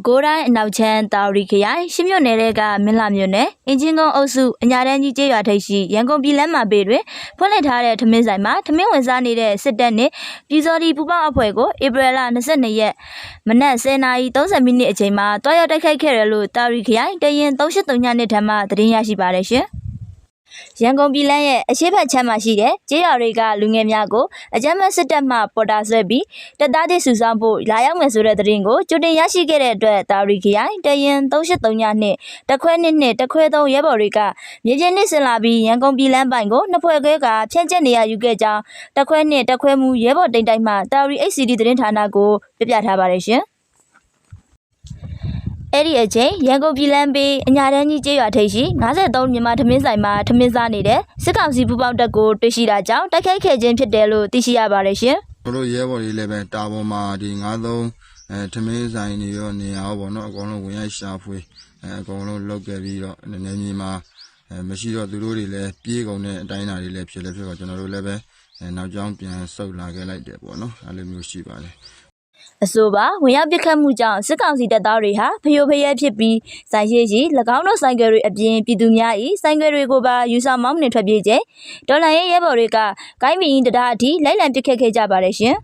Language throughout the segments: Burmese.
ပဲခူးတိုင်းအနောက်ချမ်းတာရီခရိုင်ရှစ်မြို့နယ်ကမင်းလာမြို့နယ်အင်ဂျင်ကုန်းအုပ်စုအညာတန်းကြီးကျေးရွာထိပ်ရှိရန်ကုန်ပြည်လမ်းမှာပေတွင်ဖွင့်လှစ်ထားတဲ့ထမင်းဆိုင်မှာထမင်းဝင်စားနေတဲ့စစ်တပ်နှင့်ပြည်စော်ဒီပူပေါင်းအဖွဲ့ကိုဧပြီလ22ရက်မနက်10:30မိနစ်အချိန်မှာတွားရောက်တိုက်ခိုက်ခဲ့တယ်လို့တာရီခရိုင်တရင်383ညနှစ်ထမ်းမှသတင်းရရှိပါတယ်ရှင်။ ရန်ကုန်ပြည်လမ်းရဲ့အရှိတ်ဘက်ချမ်းမှာရှိတဲ့ကျေးရွာတွေကလူငယ်များကိုအကြမ်းဖက်စစ်တပ်မှပေါ်တာဆွဲပြီးတပ်သားတွေစုဆောင်းဖို့လာရောက်မယ်ဆိုတဲ့သတင်းကိုကြိုတင်ရရှိခဲ့တဲ့အတွက်တာရီခရိုင်တရင်383ညနှစ်တခွဲနှစ်နှစ်တခွဲသုံးရဲဘော်တွေကမြေပြင်နှစ်ဆင်လာပြီးရန်ကုန်ပြည်လမ်းပိုင်းကိုနှစ်ဖွဲ့ခွဲကဖြန့်ကျက်နေရယူခဲ့ကြောင်းတခွဲနှစ်တခွဲမူရဲဘော်တိန်တိုင်းမှတာရီ HCD သတင်းဌာနကိုပြပြထားပါတယ်ရှင် အဲ့ဒီအချိန်ရန်ကုန်ပြည်လမ်းပေးအညာတန်းကြီးကျေးရွာထိပ်ရှိ53မြန်မာထမင်းဆိုင်မှာထမင်းစားနေတဲ့စစ်ကောင်စီပူပေါင်းတပ်ကိုတွေ့ရှိတာကြောင့်တိုက်ခိုက်ခဲ့ခြင်းဖြစ်တယ်လို့သိရှိရပါတယ်ရှင်။တို့ရဲဘော်တွေလည်းပဲတာပေါ်မှာဒီ93အဲထမင်းဆိုင်တွေရောနေရာရောပေါ့နော်အကုန်လုံးဝင်ရိုက်ရှာဖွေအဲအကုန်လုံးလောက်ခဲ့ပြီးတော့နည်းနည်းမြေမှာအဲမရှိတော့သူတို့တွေလည်းပြေးကုန်တဲ့အတိုင်းအတာတွေလည်းဖြစ်လည်းဖြစ်တော့ကျွန်တော်တို့လည်းပဲအဲနောက်ကျောင်းပြန်ဆုတ်လာခဲ့လိုက်တယ်ပေါ့နော်အဲလိုမျိုးရှိပါတယ် အဆိုပါဝင်ရောက်ပစ်ခတ်မှုကြောင့်စစ်ကောင်စီတပ်သားတွေဟာဖျို့ဖျဲဖြစ်ပြီးဆိုင်ရှိရှိ၎င်းတို့ဆိုင်ကယ်တွေအပြင်ပြည်သူများ၏ဆိုင်ကယ်တွေကိုပါယူဆောင်မောင်းနှင်ထွက်ပြေးခြင်းဒေါ်လာရေးရဲဘော်တွေကဂိုင်းမီရင်တရားအထိလိုက်လံပစ်ခတ်ခဲ့ကြပါတယ်ရှင်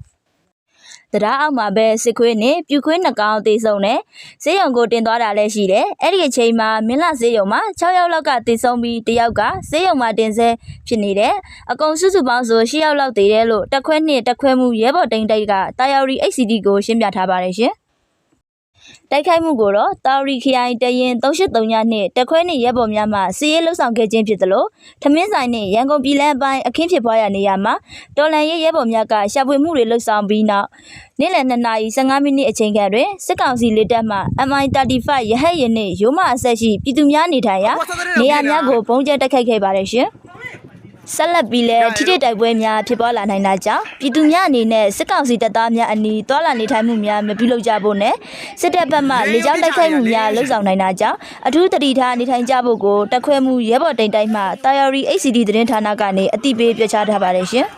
တရားအောက်မှာပဲစစ်ခွေးနဲ့ပြူခွေးနှကောင်တေဆုံးနဲ့ဈေးရုံကိုတင်သွားတာလည်းရှိတယ်။အဲ့ဒီအချိန်မှာမင်းလာဈေးရုံမှာ6ယောက်လောက်ကတေဆုံးပြီးတယောက်ကဈေးရုံမှာတင်ဆဲဖြစ်နေတယ်။အကုန်စုစုပေါင်းဆို10ယောက်လောက်တေတယ်လို့တက်ခွဲနှစ်တက်ခွဲမှုရဲဘော်တိန်တိုက်ကတာယာရီ HCD ကိုရှင်းပြထားပါတယ်ရှင်။ တိုက်ခိုက်မှုကိုတော့တာရီခရိုင်တရင်383ညနှစ်တက်ခွဲနှစ်ရဲဘော်များမှစီးရဲလှုပ်ဆောင်ခဲ့ခြင်းဖြစ်သလိုထမင်းဆိုင်နဲ့ရန်ကုန်ပြည်လမ်းအပိုင်းအခင်းဖြစ်ပွားရာနေရာမှာတော်လန်ရဲရဲဘော်များကရှာဖွေမှုတွေလှုပ်ဆောင်ပြီးနောက်နေ့လယ်2နာရီ15မိနစ်အချိန်ခန့်တွင်စစ်ကောင်စီလက်တပ်မှ MI35 ရဟတ်ယာဉ်နှင့်ရိုးမအဆက်ရှိပြည်သူများနေထိုင်ရာနေရာများကိုပုံကျဲတိုက်ခိုက်ခဲ့ပါတယ်ရှင်။ ဆက်လက်ပြီးလဲထိတိတိုက်ပွဲများဖြစ်ပွားလာနိုင်တာကြောင့်ပြည်သူများအနေနဲ့စစ်ကောင်စီတပ်သားများအနီးတွာလာနေထိုင်မှုများမပြုလုပ်ကြဖို့နဲ့စစ်တပ်ဘက်မှလေကြောင်းတိုက်ခိုက်မှုများလှုံ့ဆော်နိုင်တာကြောင့်အထူးတတိထားနေထိုင်ကြဖို့ကိုတက်ခွဲမှုရဲဘော်တိန်တိုင်းမှတာယာရီ HCD သတင်းဌာနကနေအတိပေးပြောကြားထားပါတယ်ရှင်။